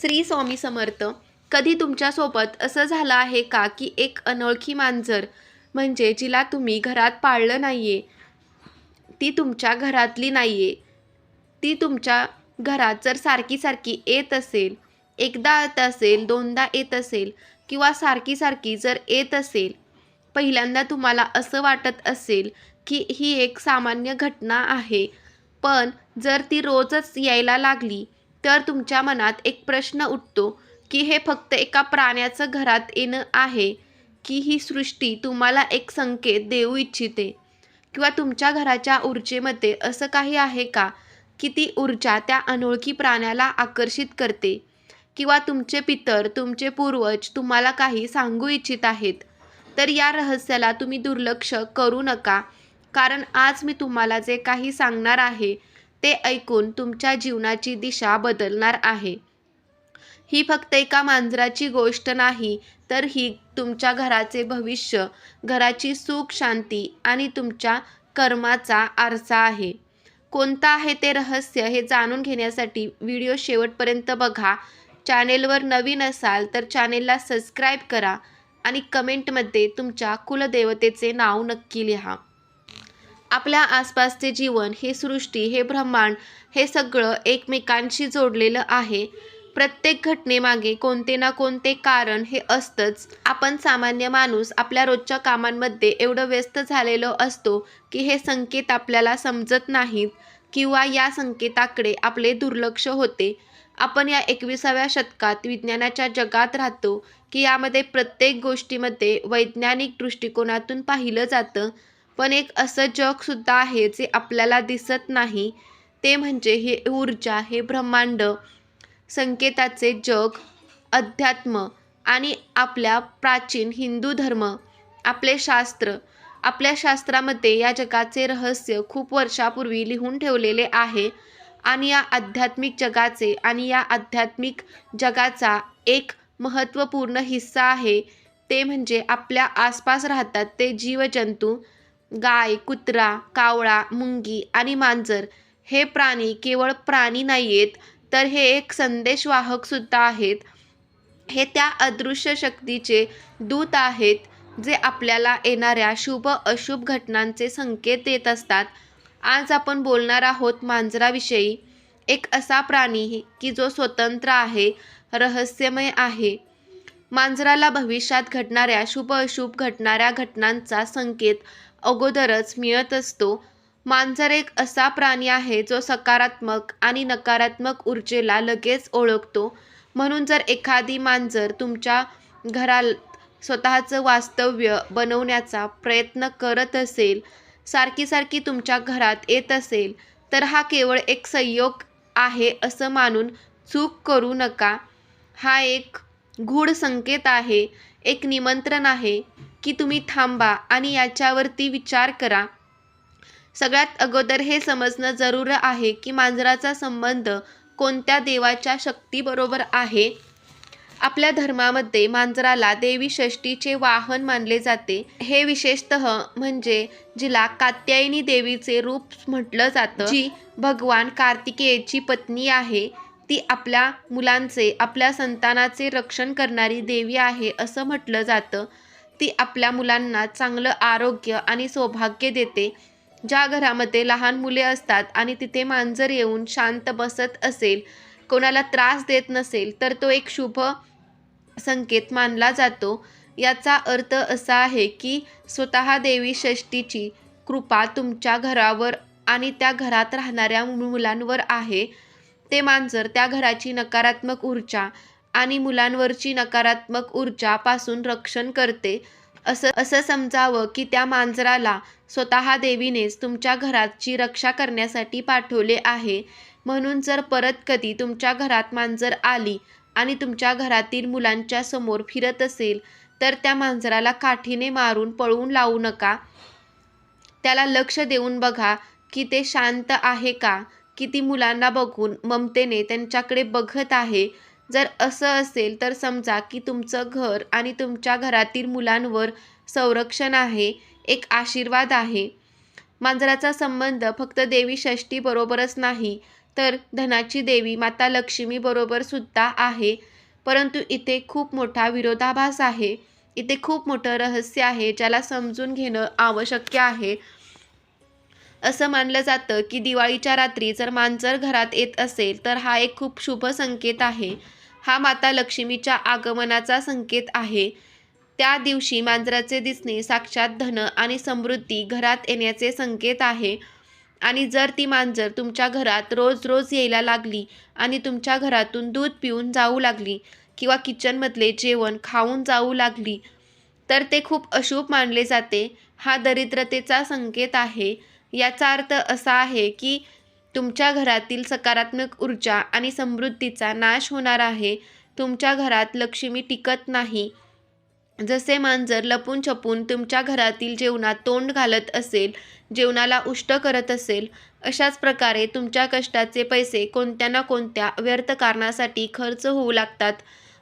श्री स्वामी समर्थ कधी तुमच्यासोबत असं झालं आहे का की एक अनोळखी मांजर? म्हणजे जिला तुम्ही घरात पाळलं नाही आहे ती तुमच्या घरातली नाही आहे ती तुमच्या घरात जर सारखी सारखी येत असेल एकदा येत असेल दोनदा येत असेल किंवा सारखी सारखी जर येत असेल पहिल्यांदा तुम्हाला असं वाटत असेल की ही एक सामान्य घटना आहे. पण जर ती रोजच यायला लागली तर तुमच्या मनात एक प्रश्न उठतो की हे फक्त एका प्राण्याचं घरात येणं आहे की ही सृष्टी तुम्हाला एक संकेत देऊ इच्छिते? किंवा तुमच्या घराच्या ऊर्जेमध्ये असं काही आहे का की ती ऊर्जा त्या अनोळखी प्राण्याला आकर्षित करते? किंवा तुमचे पितर तुमचे पूर्वज तुम्हाला काही सांगू इच्छित आहेत? तर या रहस्याला तुम्ही दुर्लक्ष करू नका. कारण आज मी तुम्हाला जे काही सांगणार आहे ते ऐकून तुमच्या जीवनाची दिशा बदलणार आहे. ही फक्त एका मांजराची गोष्ट नाही तर ही तुमच्या घराचे भविष्य घराची सुख शांती आणि तुमच्या कर्माचा आरसा आहे. कोणता आहे ते रहस्य हे जाणून घेण्यासाठी व्हिडिओ शेवटपर्यंत बघा. चॅनेलवर नवीन असाल तर चॅनेलला सबस्क्राईब करा आणि कमेंटमध्ये तुमच्या कुलदेवतेचे नाव नक्की लिहा. आपल्या आसपासचे जीवन हे सृष्टी हे ब्रह्मांड हे सगळं एकमेकांशी जोडलेलं आहे. प्रत्येक घटनेमागे कोणते ना कोणते कारण हे असतंच. आपण सामान्य माणूस आपल्या रोजच्या कामांमध्ये एवढं व्यस्त झालेलो असतो की हे संकेत आपल्याला समजत नाहीत किंवा या संकेताकडे आपले दुर्लक्ष होते. आपण या एकविसाव्या शतकात विज्ञानाच्या जगात राहतो की यामध्ये प्रत्येक गोष्टीमध्ये वैज्ञानिक दृष्टिकोनातून पाहिलं जातं. पण एक असं जगसुद्धा आहे जे आपल्याला दिसत नाही. ते म्हणजे हे ऊर्जा हे ब्रह्मांड संकेताचे जग अध्यात्म आणि आपल्या प्राचीन हिंदू धर्म आपले शास्त्र. आपल्या शास्त्रामध्ये या जगाचे रहस्य खूप वर्षापूर्वी लिहून ठेवलेले आहे आणि या आध्यात्मिक जगाचे आणि या आध्यात्मिक जगाचा एक महत्त्वपूर्ण हिस्सा आहे. ते म्हणजे आपल्या आसपास राहतात ते जीवजंतू गाय कुत्रा कावळा मुंगी आणि मांजर हे प्राणी केवळ प्राणी नाही आहेत तर हे एक संदेशवाहकसुद्धा आहेत. हे त्या अदृश्य शक्तीचे दूत आहेत जे आपल्याला येणाऱ्या शुभ अशुभ घटनांचे संकेत देत असतात. आज आपण बोलणार आहोत मांजराविषयी. एक असा प्राणी की जो स्वतंत्र आहे रहस्यमय आहे. मांजराला भविष्यात घडणाऱ्या शुभ अशुभ घडणाऱ्या घटनांचा संकेत अगोदरच मिळत असतो. मांजर एक असा प्राणी आहे जो सकारात्मक आणि नकारात्मक ऊर्जेला लगेच ओळखतो. म्हणून जर एखादी मांजर तुमच्या घरात स्वतःचं वास्तव्य बनवण्याचा प्रयत्न करत असेल सारखी सारखी तुमच्या घरात येत असेल तर हा केवळ एक संयोग आहे असं मानून चूक करू नका. हा एक गूढ संकेत आहे एक निमंत्रण आहे. की तुम्ही थांबा आणि याच्यावरती विचार करा. सगळ्यात अगोदर हे समजणं जरूर आहे की मांजराचा संबंध कोणत्या देवाच्या शक्तीबरोबर आहे. आपल्या धर्मामध्ये मांजराला देवी षष्टीचे वाहन मानले जाते. हे विशेषत म्हणजे जिला कात्यायनी देवीचे रूप म्हटलं जातं. जी भगवान कार्तिकेयची पत्नी आहे ती आपल्या मुलांचे आपल्या संतानाचे रक्षण करणारी देवी आहे असं म्हटलं जातं. ती आपल्या मुलांना चांगलं आरोग्य आणि सौभाग्य देते. ज्या घरामध्ये लहान मुले असतात आणि तिथे मांजर येऊन शांत बसत असेल कोणाला त्रास देत नसेल तर तो एक शुभ संकेत मानला जातो. याचा अर्थ असा आहे की स्वतः देवी षष्टीची कृपा तुमच्या घरावर आणि त्या घरात राहणाऱ्या मुलांवर आहे. ते मांजर त्या घराची नकारात्मक ऊर्जा आणि मुलांवरची नकारात्मक ऊर्जापासून रक्षण करते. असं असं समजावं की त्या मांजराला स्वतः देवीनेच तुमच्या घराची रक्षा करण्यासाठी पाठवले आहे. म्हणून जर परत कधी तुमच्या घरात मांजर आली आणि तुमच्या घरातील मुलांच्या समोर फिरत असेल तर त्या मांजराला काठीने मारून पळवून लावू नका. त्याला लक्ष देऊन बघा की ते शांत आहे का की ती मुलांना बघून ममतेने त्यांच्याकडे बघत आहे जर असं असेल तर समजा की तुमचं घर आणि तुमच्या घरातील मुलांवर संरक्षण आहे एक आशीर्वाद आहे. मांजराचा संबंध फक्त देवी षष्टीबरोबरच नाही तर धनाची देवी माता लक्ष्मीबरोबर सुद्धा आहे. परंतु इथे खूप मोठा विरोधाभास आहे. इथे खूप मोठं रहस्य आहे ज्याला समजून घेणं आवश्यक आहे. असं मानलं जातं की दिवाळीच्या रात्री जर मांजर घरात येत असेल तर हा एक खूप शुभ संकेत आहे. हा माता लक्ष्मीच्या आगमनाचा संकेत आहे. त्या दिवशी मांजराचे दिसणे साक्षात धन आणि समृद्धी घरात येण्याचे संकेत आहे. आणि जर ती मांजर तुमच्या घरात रोज रोज यायला लागली आणि तुमच्या घरातून दूध पिऊन जाऊ लागली किंवा किचनमधले जेवण खाऊन जाऊ लागली तर ते खूप अशुभ मानले जाते. हा दरिद्रतेचा संकेत आहे. याचा अर्थ असा आहे की तुमच्या घरातील सकारात्मक ऊर्जा आणि समृद्धीचा नाश होणार आहे. तुमच्या घरात लक्ष्मी टिकत नाही. जसे मांजर लपून छपून तुमच्या घरातील जेवणात तोंड घालत असेल जेवणाला उष्ट करत असेल अशाच प्रकारे तुमच्या कष्टाचे पैसे कोणत्या ना कोणत्या व्यर्थ कारणासाठी खर्च होऊ लागतात.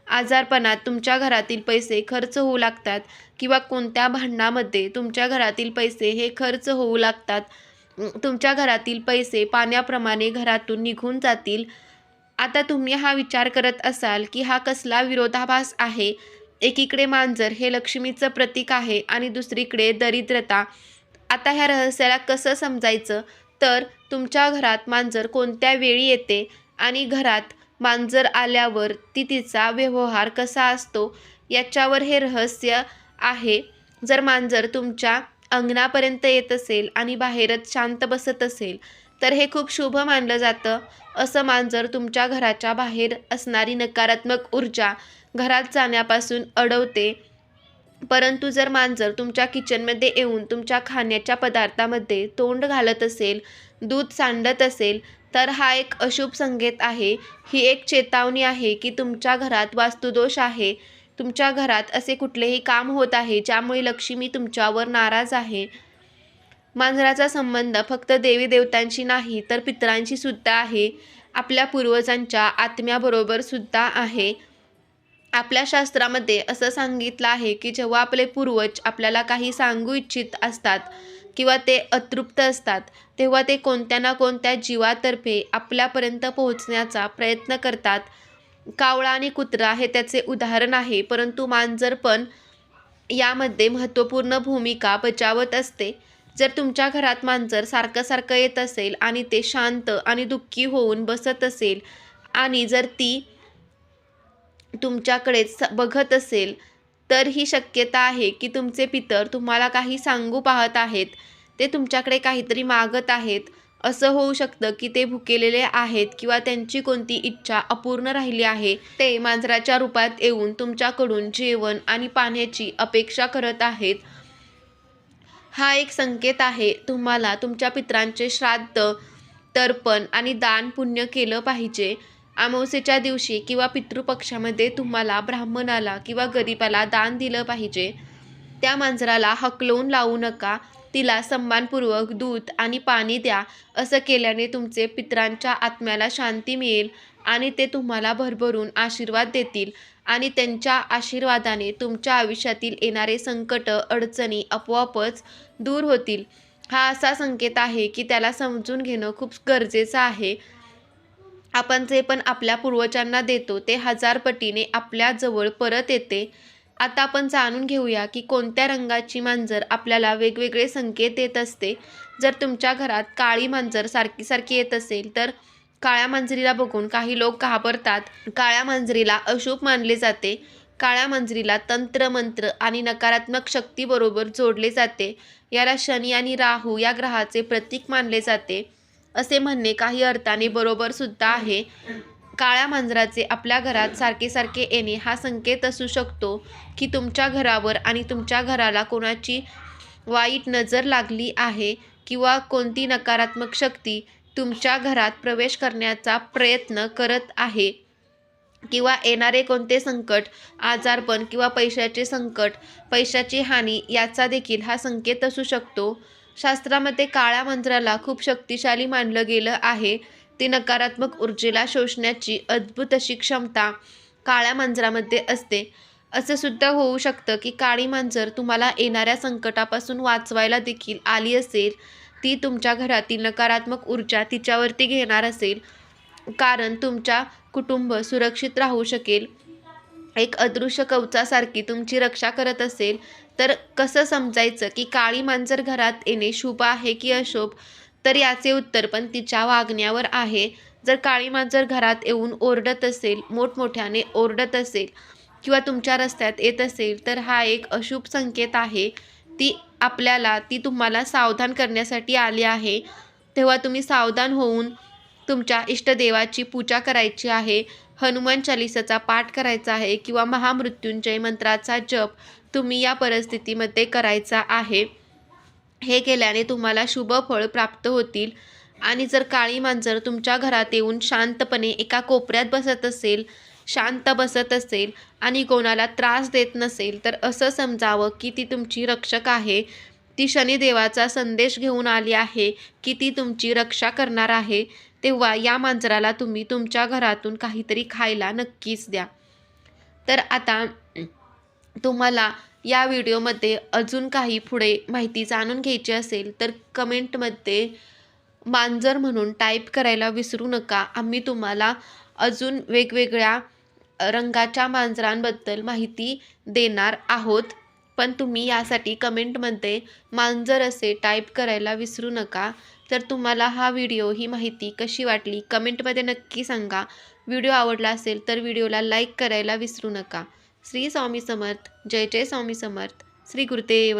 आजारपणात तुमच्या घरातील पैसे खर्च होऊ लागतात किंवा कोणत्या भांडणामध्ये तुमच्या घरातील पैसे हे खर्च होऊ लागतात. तुमच्या घरातील पैसे पाण्याप्रमाणे घरातून निघून जातील. आता तुम्ही हा विचार करत असाल की हा कसला विरोधाभास आहे? एकीकडे मांजर हे लक्ष्मीचं प्रतीक आहे आणि दुसरीकडे दरिद्रता. आता ह्या रहस्याला कसं समजायचं? तर तुमच्या घरात मांजर कोणत्या वेळी येते आणि घरात मांजर आल्यावर ती तिचा व्यवहार कसा असतो? याच्यावर हे रहस्य आहे. जर मांजर तुमच्या अंगणापर्यंत येत असेल आणि बाहेरच शांत बसत असेल तर हे खूप शुभ मानलं जातं. असं मांजर तुमच्या घराच्या बाहेर असणारी नकारात्मक ऊर्जा घरात जाण्यापासून अडवते. परंतु जर मांजर तुमच्या किचनमध्ये येऊन तुमच्या खाण्याच्या पदार्थामध्ये तोंड घालत असेल दूध सांडत असेल तर हा एक अशुभ संकेत आहे. ही एक चेतावणी आहे की तुमच्या घरात वास्तुदोष आहे. तुमच्या घरात असे कुठलेही काम होत आहे ज्यामुळे लक्ष्मी तुमच्यावर नाराज आहे? मांजराचा संबंध फक्त देवी देवतांशी नाही तर पितरांशी सुद्धा आहे. आपल्या पूर्वजांच्या आत्म्याबरोबर सुद्धा आहे. आपल्या शास्त्रामध्ये असं सांगितलं आहे की जेव्हा आपले पूर्वज आपल्याला काही सांगू इच्छित असतात किंवा ते अतृप्त असतात तेव्हा ते कोणत्या ना कोणत्या जीवातर्फे आपल्यापर्यंत पोहोचण्याचा प्रयत्न करतात. कावळा आणि कुत्रा हे त्याचे उदाहरण आहे परंतु मांजर पण यामध्ये महत्त्वपूर्ण भूमिका बजावत असते. जर तुमच्या घरात मांजर सारखं सारखं येत असेल आणि ते शांत आणि दुःखी होऊन बसत असेल आणि जर ती तुमच्याकडे स- बघत असेल तर ही शक्यता आहे की तुमचे पितर तुम्हाला काही सांगू पाहत आहेत. ते तुमच्याकडे काहीतरी मागत आहेत. असं होऊ शकतं की ते भुकेलेले आहेत किंवा त्यांची कोणती इच्छा अपूर्ण राहिली आहे ते मांजराच्या रूपात येऊन तुमच्याकडून जेवण आणि पाण्याची अपेक्षा करत आहेत. हा एक संकेत आहे. तुम्हाला तुमच्या पित्रांचे श्राद्ध तर्पण आणि दान पुण्य केलं पाहिजे. अमावस्येच्या दिवशी किंवा पितृपक्षामध्ये तुम्हाला ब्राह्मणाला किंवा गरिबाला दान दिलं पाहिजे. त्या मांजराला हकलवून लावू नका. तिला सन्मानपूर्वक दूध आणि पाणी द्या असं केल्याने तुमचे पित्रांच्या आत्म्याला शांती मिळेल आणि ते तुम्हाला भरभरून आशीर्वाद देतील आणि त्यांच्या आशीर्वादाने तुमच्या आयुष्यातील येणारे संकट अडचणी आपोआपच दूर होतील. हा असा संकेत आहे की त्याला समजून घेणं खूप गरजेचं आहे. आपण जे पण आपल्या पूर्वजांना देतो ते हजार पटीने परत येते. आता आपण जाणून घेऊया की कोणत्या रंगाची मांजर आपल्याला वेगवेगळे संकेत देत असते. जर तुमच्या घरात काळी मांजर सारखी सारखी येत असेल तर काळ्या मांजरीला बघून काही लोक घाबरतात. काळ्या मांजरीला अशुभ मानले जाते. काळ्या मांजरीला तंत्र मंत्र आणि नकारात्मक शक्तीबरोबर जोडले जाते. याला शनी आणि राहू या ग्रहाचे प्रतीक मानले जाते. असे म्हणणे काही अर्थाने बरोबर सुद्धा आहे. काळ्या मांजराचे आपल्या घरात सारखे सारखे येणे हा संकेत असू शकतो की तुमच्या घरावर आणि तुमच्या घराला कोणाची वाईट नजर लागली आहे किंवा कोणती नकारात्मक शक्ती तुमच्या घरात प्रवेश करण्याचा प्रयत्न करत आहे. किंवा येणारे कोणते संकट आजारपण किंवा पैशाचे संकट पैशाची हानी याचा देखील हा संकेत असू शकतो. शास्त्रामध्ये काळ्या मांजराला खूप शक्तिशाली मानलं गेलं आहे. ती नकारात्मक ऊर्जेला शोषण्याची अद्भुत अशी क्षमता काळ्या मांजरामध्ये असते. असं सुद्धा होऊ शकतं की काळी मांजर तुम्हाला येणाऱ्या संकटापासून वाचवायला देखील आली असेल ती तुमच्या घरातील नकारात्मक ऊर्जा तिच्यावरती घेणार असेल. कारण तुमच्या कुटुंब सुरक्षित राहू शकेल. एक अदृश्य कवचासारखी तुमची रक्षा करत असेल. तर कसं समजायचं की काळी मांजर घरात येणे शुभ आहे की अशुभ? तर याचे उत्तर पण तिच्या वागण्यावर आहे. जर काळी मांजर घरात येऊन ओरडत असेल मोठमोठ्याने ओरडत असेल किंवा तुमच्या रस्त्यात येत असेल तर हा एक अशुभ संकेत आहे. ती आपल्याला ती तुम्हाला सावधान करण्यासाठी आली आहे. तेव्हा तुम्ही सावधान होऊन तुमच्या इष्टदेवाची पूजा करायची आहे. हनुमान चालिसाचा पाठ करायचा आहे किंवा महामृत्युंजय मंत्राचा जप तुम्ही या परिस्थितीमध्ये करायचा आहे. हे केल्याने तुम्हाला शुभ फळ प्राप्त होतील. आणि जर काळी मांजर तुमच्या घरात येऊन शांतपणे एका कोपऱ्यात बसत असेल शांत बसत असेल आणि कोणाला त्रास देत नसेल तर असं समजावं की ती तुमची रक्षक आहे. ती शनिदेवाचा संदेश घेऊन आली आहे की ती तुमची रक्षा करणार आहे. तेव्हा या मांजराला तुम्ही तुमच्या घरातून काहीतरी खायला नक्कीच द्या. तर आता तुम्हाला या व्हिडिओमध्ये अजून काही पुढे माहिती जाणून घ्यायची असेल तर कमेंटमध्ये मांजर म्हणून टाईप करायला विसरू नका. आम्ही तुम्हाला अजून वेगवेगळ्या रंगाच्या मांजरांबद्दल माहिती देणार आहोत पण तुम्ही यासाठी कमेंटमध्ये मांजर असे टाईप करायला विसरू नका. तर तुम्हाला हा व्हिडिओ ही माहिती कशी वाटली कमेंटमध्ये नक्की सांगा. व्हिडिओ आवडला असेल तर व्हिडिओला लाईक करायला विसरू नका. श्री स्वामी समर्थ जय जय स्वामी समर्थ श्री गुरुदेव